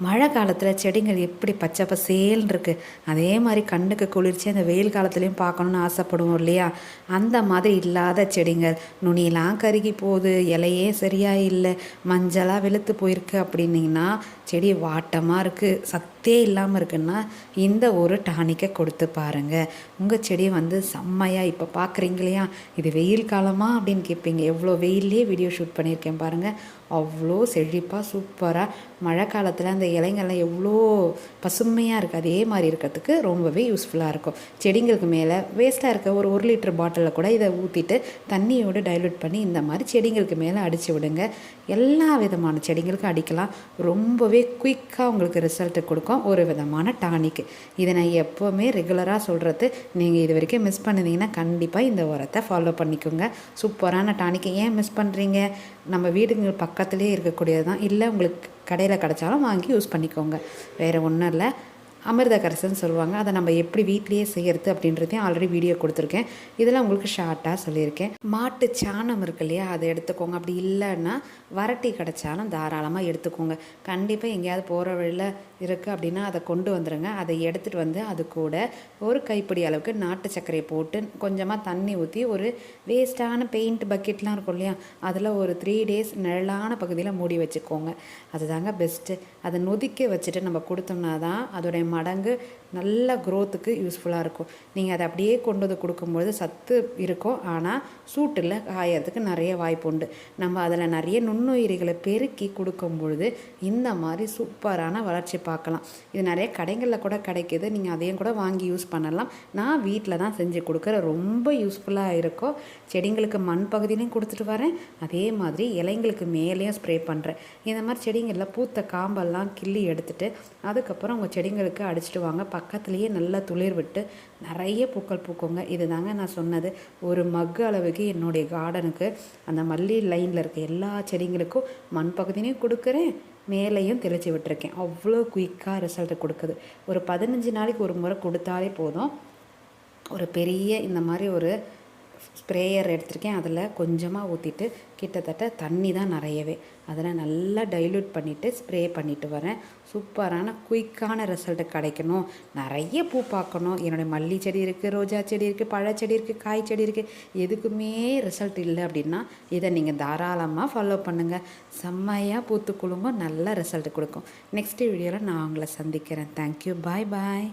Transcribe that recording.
மழை காலத்தில் செடிங்கள் எப்படி பச்சை பசேல்னு இருக்குது அதே மாதிரி கண்ணுக்கு குளிர்ச்சி அந்த வெயில் காலத்துலேயும் பார்க்கணுன்னு ஆசைப்படுவோம் இல்லையா? அந்த மாதிரி இல்லாத செடிங்கள் நுனியெல்லாம் கருகி போகுது இலையே சரியாக இல்லை மஞ்சளாக வெளுத்து போயிருக்கு அப்படின்னிங்கன்னா செடி வாட்டமாக இருக்குது சத்தே இல்லாமல் இருக்குன்னா இந்த ஒரு டானிக்கை கொடுத்து பாருங்கள் உங்கள் செடி வந்து செம்மையாக இப்போ பார்க்குறீங்க இல்லையா? இது வெயில் காலமாக அப்படின்னு கேட்பீங்க எவ்வளோ வெயிலே வீடியோ ஷூட் பண்ணியிருக்கேன் பாருங்கள் அவ்வளோ செழிப்பாக சூப்பராக மழை காலத்தில் அந்த இலைங்கள்லாம் எவ்வளோ பசுமையாக இருக்குது அதே மாதிரி இருக்கிறதுக்கு ரொம்பவே யூஸ்ஃபுல்லாக இருக்கும். செடிங்களுக்கு மேலே வேஸ்ட்டாக இருக்க ஒரு ஒரு லிட்டர் பாட்டிலில் கூட இதை ஊற்றிட்டு தண்ணியோடு டைல்யூட் பண்ணி இந்த மாதிரி செடிங்களுக்கு மேலே அடித்து விடுங்க. எல்லா விதமான செடிங்களுக்கும் அடிக்கலாம். ரொம்பவே குயிக்காக உங்களுக்கு ரிசல்ட்டு கொடுக்கும். ஒரு விதமான டானிக்கு இதை நான் எப்போவுமே ரெகுலராக சொல்கிறது நீங்கள் இது வரைக்கும் மிஸ் பண்ணிருந்தீங்கன்னா கண்டிப்பாக இந்த உரத்தை ஃபாலோ பண்ணிக்கோங்க. சூப்பரான டானிக்கு ஏன் மிஸ் பண்ணுறீங்க நம்ம வீடுங்க பக்கத்துலேயே இருக்கக்கூடியது தான் இல்லை உங்களுக்கு கடையில் கிடச்சாலும் வாங்கி யூஸ் பண்ணிக்கோங்க. வேறு ஒன்றும் இல்லை. அமிர்த கரசன்னு சொல்லுவாங்க. அதை நம்ம எப்படி வீட்லேயே செய்கிறது அப்படின்றதையும் ஆல்ரெடி வீடியோ கொடுத்துருக்கேன். இதெல்லாம் உங்களுக்கு ஷார்ட்டாக சொல்லியிருக்கேன். மாட்டு சாணம் இருக்கு இல்லையா? அதை எடுத்துக்கோங்க. அப்படி இல்லைன்னா வரட்டி கிடச்சாலும் தாராளமாக எடுத்துக்கோங்க. கண்டிப்பாக எங்கேயாவது போகிற வழியில் இருக்குது அப்படின்னா அதை கொண்டு வந்துடுங்க அதை எடுத்துகிட்டு வந்து அது கூட ஒரு கைப்பிடி அளவுக்கு நாட்டு சர்க்கரையை போட்டு கொஞ்சமாக தண்ணி ஊற்றி ஒரு வேஸ்ட்டான பெயிண்ட் பக்கெட்லாம் இருக்கும் இல்லையா? அதில் ஒரு த்ரீ டேஸ் நிழலான பகுதியில் மூடி வச்சுக்கோங்க. அதுதாங்க பெஸ்ட்டு அதை நொதிக்க வச்சுட்டு நம்ம கொடுத்தோம்னா தான் அதோடைய மடங்கு நல்ல க்ரோத்துக்கு யூஸ்ஃபுல்லாக இருக்கும். நீங்கள் அதை அப்படியே கொண்டு வந்து கொடுக்கும்பொழுது சத்து இருக்கும். ஆனால் சூட்டில் காயறதுக்கு நிறைய வாய்ப்பு உண்டு. நம்ம அதில் நிறைய நுண்ணுயிரிகளை பெருக்கி கொடுக்கும் பொழுது இந்த மாதிரி சூப்பரான வளர்ச்சி பார்க்கலாம். இது நிறைய கடைகளில் கூட கிடைக்கிது. நீங்கள் அதையும் கூட வாங்கி யூஸ் பண்ணலாம். நான் வீட்டில் தான் செஞ்சு கொடுக்குற ரொம்ப யூஸ்ஃபுல்லாக இருக்கும். செடிங்களுக்கு மண் பகுதியிலையும் கொடுத்துட்டு வரேன். அதே மாதிரி இலைங்களுக்கு மேலேயும் ஸ்ப்ரே பண்ணுறேன் இந்த மாதிரி செடிங்களில் பூத்த காம்பெல்லாம் கிள்ளி எடுத்துகிட்டு அதுக்கப்புறம் உங்கள் செடிங்களுக்கு அடிச்சிட்டு வாங்க. பக்கத்துலேயே நல்லா துளிர் விட்டு நிறைய பூக்கள் பூக்குங்க. இது தாங்க நான் சொன்னது. ஒரு மக்கு அளவுக்கு என்னுடைய கார்டனுக்கு அந்த மல்லி லைனில் இருக்க எல்லா செடிங்களுக்கும் மண் பகுதியிலையும் கொடுக்குறேன். மேலேயும் தெளித்து விட்டுருக்கேன். அவ்வளோ குயிக்காக ரிசல்ட் கொடுக்குது. ஒரு பதினஞ்சு நாளைக்கு ஒரு முறை கொடுத்தாலே போதும். ஒரு பெரிய இந்த மாதிரி ஒரு ஸ்ப்ரேயர் எடுத்திருக்கேன். அதில் கொஞ்சமாக ஊற்றிட்டு கிட்டத்தட்ட தண்ணி தான் நிறையவே. அதில் நல்லா டைல்யூட் பண்ணிவிட்டு ஸ்ப்ரே பண்ணிவிட்டு வரேன். சூப்பரான குயிக்கான ரிசல்ட்டு கிடைக்கணும். நிறைய பூ பார்க்கணும். என்னுடைய மல்லி செடி இருக்குது ரோஜா செடி இருக்குது பழச்செடி இருக்குது காய் செடி இருக்குது எதுக்குமே ரிசல்ட் இல்லை அப்படின்னா இதை நீங்கள் தாராளமாக ஃபாலோ பண்ணுங்கள் செம்மையாக பூத்து குலுங்கும் நல்ல ரிசல்ட் கொடுக்கும். நெக்ஸ்ட் வீடியோவில் நான் உங்களை சந்திக்கிறேன். தேங்க்யூ பாய் பாய்